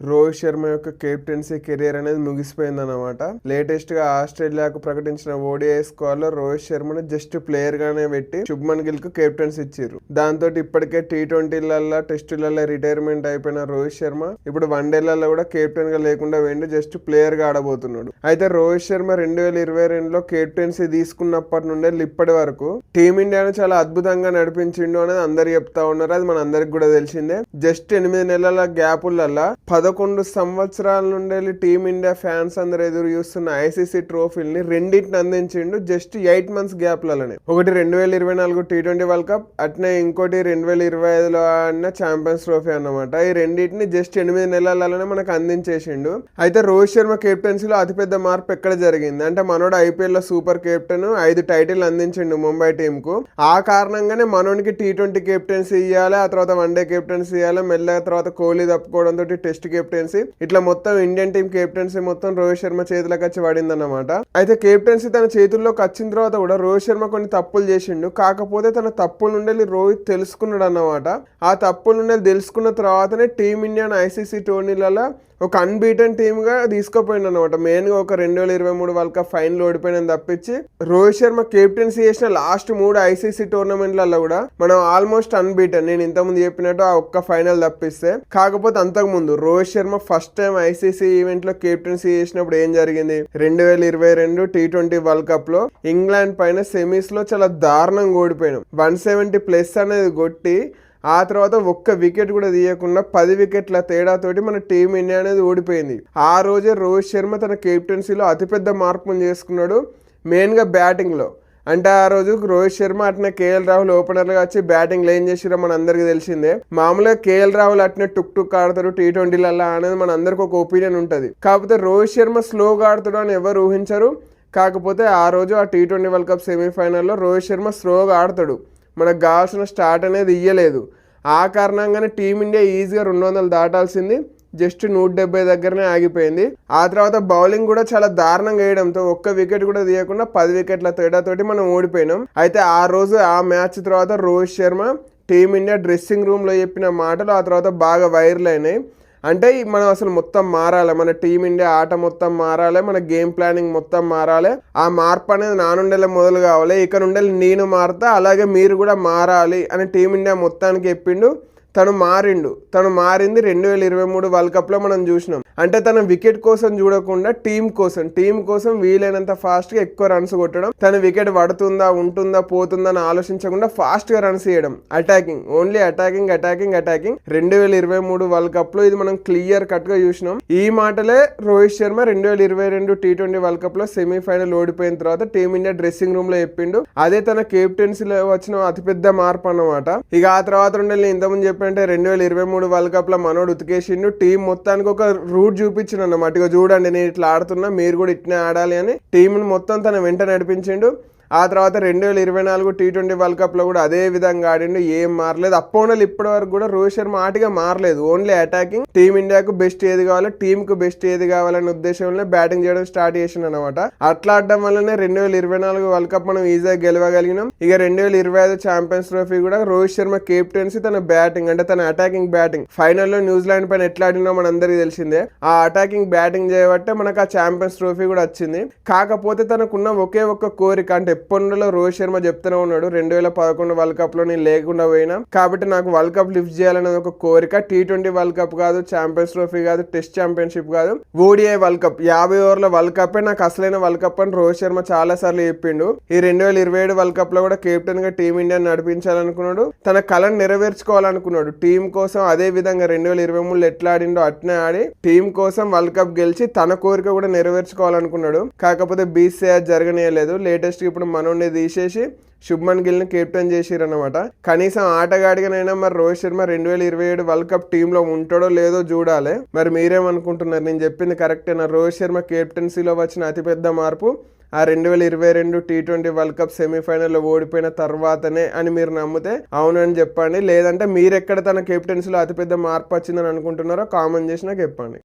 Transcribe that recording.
రోహిత్ శర్మ యొక్క captaincy career అనేది ముగిసిపోయింది అనమాట లేటెస్ట్గా ఆస్ట్రేలియాకు ప్రకటించిన ఓడిఐ స్క్వాడ్లో రోహిత్ శర్మను జస్ట్ ప్లేయర్ గానే పెట్టి శుభ్మన్ గిల్కు కెప్టెన్సీ ఇచ్చారు దాంతో ఇప్పటికే టీ ట్వంటీలలో టెస్టులలో రిటైర్మెంట్ అయిపోయిన రోహిత్ శర్మ ఇప్పుడు వన్డేలలో కూడా కెప్టెన్గా లేకుండా వెండి జస్ట్ ప్లేయర్గా ఆడబోతున్నాడు. అయితే రోహిత్ శర్మ రెండు వేల ఇరవై రెండులో కెప్టెన్సీ తీసుకున్నప్పటి నుండి ఇప్పటి వరకు టీమిండియాను చాలా అద్భుతంగా నడిపించిండు అనేది అందరు చెప్తా ఉన్నారు. అది మన అందరికి కూడా తెలిసిందే. జస్ట్ ఎనిమిది నెలల గ్యాపులల్లా పదకొండు సంవత్సరాల నుండి టీమిండియా ఫ్యాన్స్ అందరు ఎదురు చూస్తున్న ఐసీసీ ట్రోఫీల్ని రెండింటిని అందించిండు జస్ట్ ఎయిట్ మంత్స్ గ్యాప్లలోనే ఒకటి రెండు వేల ఇరవై నాలుగు టీ ట్వంటీ వరల్డ్ కప్ అట్నే ఇంకోటి రెండు వేల ఇరవై ఐదులో ఆడిన ఛాంపియన్స్ ట్రోఫీ అన్నమాట. ఈ రెండింటిని జస్ట్ ఎనిమిది నెలలలోనే మనకు అందించేసిండు. అయితే రోహిత్ శర్మ కెప్టెన్సీలో అతిపెద్ద మార్పు ఎక్కడ జరిగింది? అంటే మనోడు ఐపీఎల్లో సూపర్ కెప్టెన్ ఐదు టైటిల్ అందించిండు ముంబై టీం కు ఆ కారణంగానే మనోనికి టీ ట్వంటీ కెప్టెన్సీ ఇవ్వాలి ఆ తర్వాత వన్డే కెప్టెన్సీ ఇవ్వాలి మెల్లగా తర్వాత కోహ్లీ తప్పుకోవడంతో టెస్ట్ కెప్టెన్సీ ఇట్లా మొత్తం ఇండియన్ టీం కెప్టెన్సీ మొత్తం రోహిత్ శర్మ చేతులకు వచ్చి పడింది అయితే కెప్టెన్సీ తన చేతుల్లోకి వచ్చిన తర్వాత కూడా రోహిత్ శర్మ కొన్ని తప్పులు చేసిండు. కాకపోతే తన తప్పుల నుండి రోహిత్ తెలుసుకున్నాడు అన్నమాట ఆ తప్పుల నుండి తెలుసుకున్న తర్వాతనే టీమిండియా ఐసీసీ టోర్నీలలో ఒక అన్బీటన్ టీమ్గా తీసుకుపోయింది అనమాట మెయిన్గా ఒక రెండు వేల ఇరవై మూడు వరల్డ్ కప్ ఫైనల్ ఓడిపోయినని తప్పించి రోహిత్ శర్మ కెప్టెన్సీ చేసిన లాస్ట్ మూడు ఐసీసీ టోర్నమెంట్లలో కూడా మనం ఆల్మోస్ట్ అన్బీటన్ నేను ఇంతకుముందు చెప్పినట్టు ఆ ఒక్క ఫైనల్ తప్పిస్తే. కాకపోతే అంతకు ముందు Rohit Sharma first time ICC ఈవెంట్లో కెప్టెన్సీ చేసినప్పుడు ఏం జరిగింది? రెండు వేల ఇరవై రెండు టీ ట్వంటీ వరల్డ్ కప్లో ఇంగ్లాండ్ పైన సెమీస్లో చాలా దారుణంగా ఓడిపోయినాం. వన్ సెవెంటీ ప్లస్ అనేది కొట్టి ఆ తర్వాత ఒక్క వికెట్ కూడా తీయకుండా పది వికెట్ల తేడాతోటి మన టీం ఇండియా అనేది ఓడిపోయింది. ఆ రోజే రోహిత్ శర్మ తన కెప్టెన్సీలో అతిపెద్ద మార్పును చేసుకున్నాడు మెయిన్గా బ్యాటింగ్లో. అంటే ఆ రోజు రోహిత్ శర్మ అట్నే కేఎల్ రాహుల్ ఓపెనర్గా వచ్చి బ్యాటింగ్ ఏం చేసిరో మన అందరికి తెలిసిందే. మామూలుగా కేఎల్ రాహుల్ అట్నే టుక్ టుక్ ఆడతారు టీ ట్వంటీలలో అనేది మన అందరికి ఒక ఒపీనియన్ ఉంటుంది. కాకపోతే రోహిత్ శర్మ స్లోగా ఆడుతాడు అని ఎవరు ఊహించరు. కాకపోతే ఆ రోజు ఆ టీ ట్వంటీ వరల్డ్ కప్ సెమీఫైనల్లో రోహిత్ శర్మ స్లోగా ఆడతాడు. మనకు కావాల్సిన స్టార్ట్ అనేది ఇయ్యలేదు. ఆ కారణంగానే టీమిండియా ఈజీగా రెండు వందలు దాటాల్సింది. జస్ట్ నూట డెబ్బై దగ్గరనే ఆగిపోయింది. ఆ తర్వాత బౌలింగ్ కూడా చాలా దారుణంగా వేయడంతో ఒక్క వికెట్ కూడా తీయకుండా పది వికెట్ల తేడాతోటి మనం ఓడిపోయినాం. అయితే ఆ రోజు ఆ మ్యాచ్ తర్వాత రోహిత్ శర్మ టీమిండియా డ్రెస్సింగ్ రూమ్లో చెప్పిన మాటలు ఆ తర్వాత బాగా వైరల్ అయినాయి. అంటే మనం అసలు మొత్తం మారాలి మన టీమిండియా ఆట మొత్తం మారాలి మన గేమ్ ప్లానింగ్ మొత్తం మారాలి. ఆ మార్పు అనేది నా నుండేలే మొదలు కావాలి. ఇక నుండి నేను మారుతా అలాగే మీరు కూడా మారాలి అని టీమిండియా మొత్తానికి చెప్పిండు. తను మారిండు. తను మారింది రెండు వేల ఇరవై మూడు వరల్డ్ కప్లో మనం చూసినాం. అంటే తన వికెట్ కోసం చూడకుండా టీం కోసం టీం కోసం వీలైనంత ఫాస్ట్గా ఎక్కువ రన్స్ కొట్టడం తన వికెట్ పడుతుందా ఉంటుందా పోతుందా అని ఆలోచించకుండా ఫాస్ట్గా రన్స్ చేయడం attacking only attacking attacking attacking రెండు వేల ఇరవై మూడు వరల్డ్ కప్లో ఇది మనం క్లియర్ కట్గా చూసినాం. ఈ మాటలే రోహిత్ శర్మ రెండు వేల ఇరవై రెండు టీ ట్వంటీ వరల్డ్ కప్లో సెమీఫైనల్ ఓడిపోయిన తర్వాత టీమిండియా డ్రెస్సింగ్ రూమ్లో చెప్పిండు. అదే తన కెప్టెన్సీలో వచ్చిన అతిపెద్ద మార్పు అన్నమాట. ఇక ఆ తర్వాత ఉండే ఇంతకుముందు అంటే రెండు వేల ఇరవై మూడు వరల్డ్ కప్లో మనోడు ఉతికేసిండు. టీం మొత్తానికి ఒక రూట్ చూపించిండు అన్నమాట ఇక చూడండి నేను ఇట్లా ఆడుతున్నా మీరు కూడా ఇట్నే ఆడాలి అని టీంని మొత్తం తన వెంట నడిపించిండు. ఆ తర్వాత రెండు వేల ఇరవై నాలుగు టీ ట్వంటీ వరల్డ్ కప్లో కూడా అదే విధంగా ఆడిండు. ఏం మారలేదు. అపోనల్ ఇప్పటి వరకు కూడా రోహిత్ శర్మ ఆటగా మారలేదు. ఓన్లీ అటాకింగ్ టీమిండియాకు బెస్ట్ ఏది కావాలో టీంకు బెస్ట్ ఏది కావాలనే ఉద్దేశంలో బ్యాటింగ్ చేయడం స్టార్ట్ చేసిండు అనమాట అట్లా ఆడడం వల్లనే రెండు వేల ఇరవై నాలుగు వరల్డ్ కప్ మనం ఈజీగా గెలవగలిగినాం. ఇక రెండు వేల ఇరవై ఐదు ఛాంపియన్స్ ట్రోఫీ కూడా రోహిత్ శర్మ కెప్టెన్సీ తన బ్యాటింగ్ అంటే తన అటాకింగ్ బ్యాటింగ్ ఫైనల్లో న్యూజిలాండ్ పైన ఎట్లా ఆడినో మన అందరికీ తెలిసిందే. ఆ అటాకింగ్ బ్యాటింగ్ చేయబట్టే మనకు ఆ ఛాంపియన్స్ ట్రోఫీ కూడా వచ్చింది. కాకపోతే తనకున్న ఒకే ఒక్క కోరిక అంటే చెప్పండులో రోహిత్ శర్మ చెప్తూనే ఉన్నాడు రెండు వేల పదకొండు వరల్డ్ కప్లో నేను లేకుండా పోయినా. కాబట్టి నాకు వరల్డ్ కప్ లిఫ్ట్ చేయాలనేది ఒక కోరిక. టీ ట్వంటీ వరల్డ్ కప్ కాదు ఛాంపియన్స్ ట్రోఫీ కాదు టెస్ట్ ఛాంపియన్షిప్ కాదు. ఓడిఐ వరల్డ్ కప్ యాభై ఓవర్ల వరల్డ్ కప్ నాకు అసలైన వరల్డ్ కప్ అని రోహిత్ శర్మ చాలా సార్లు చెప్పిండు. ఈ రెండు వేల ఇరవై ఏడు వరల్డ్ కప్లో కూడా కెప్టెన్గా టీమిండియా నడిపించాలనుకున్నాడు. తన కళను నెరవేర్చుకోవాలనుకున్నాడు. టీం కోసం అదే విధంగా రెండు వేల ఇరవై మూడులో ఎట్లా ఆడిండో అట్నే ఆడి టీం కోసం వరల్డ్ కప్ గెలిచి తన కోరిక కూడా నెరవేర్చుకోవాలనుకున్నాడు. కాకపోతే బీసీఆర్ జరగనీయలేదు. లేటెస్ట్ ఇప్పుడు మనోడిని తీసేసి శుభ్మన్ గిల్ని కెప్టెన్ చేసిరన్నమాట. కనీసం ఆటగాడిగానైనా మరి రోహిత్ శర్మ రెండు వేల ఇరవై ఏడు వరల్డ్ కప్ టీంలో ఉంటాడో లేదో చూడాలి. మరి మీరేమనుకుంటున్నారు? నేను చెప్పింది కరెక్టేనా? రోహిత్ శర్మ కెప్టెన్సీలో వచ్చిన అతిపెద్ద మార్పు ఆ రెండు వేల ఇరవై రెండు టీ ట్వంటీ వరల్డ్ కప్ సెమీఫైనల్లో ఓడిపోయిన తర్వాతనే అని మీరు నమ్మితే అవునని చెప్పండి. లేదంటే మీరు ఎక్కడ తన కెప్టెన్సీలో అతిపెద్ద మార్పు వచ్చిందని అనుకుంటున్నారో కామెంట్ చేసి నాకు చెప్పండి.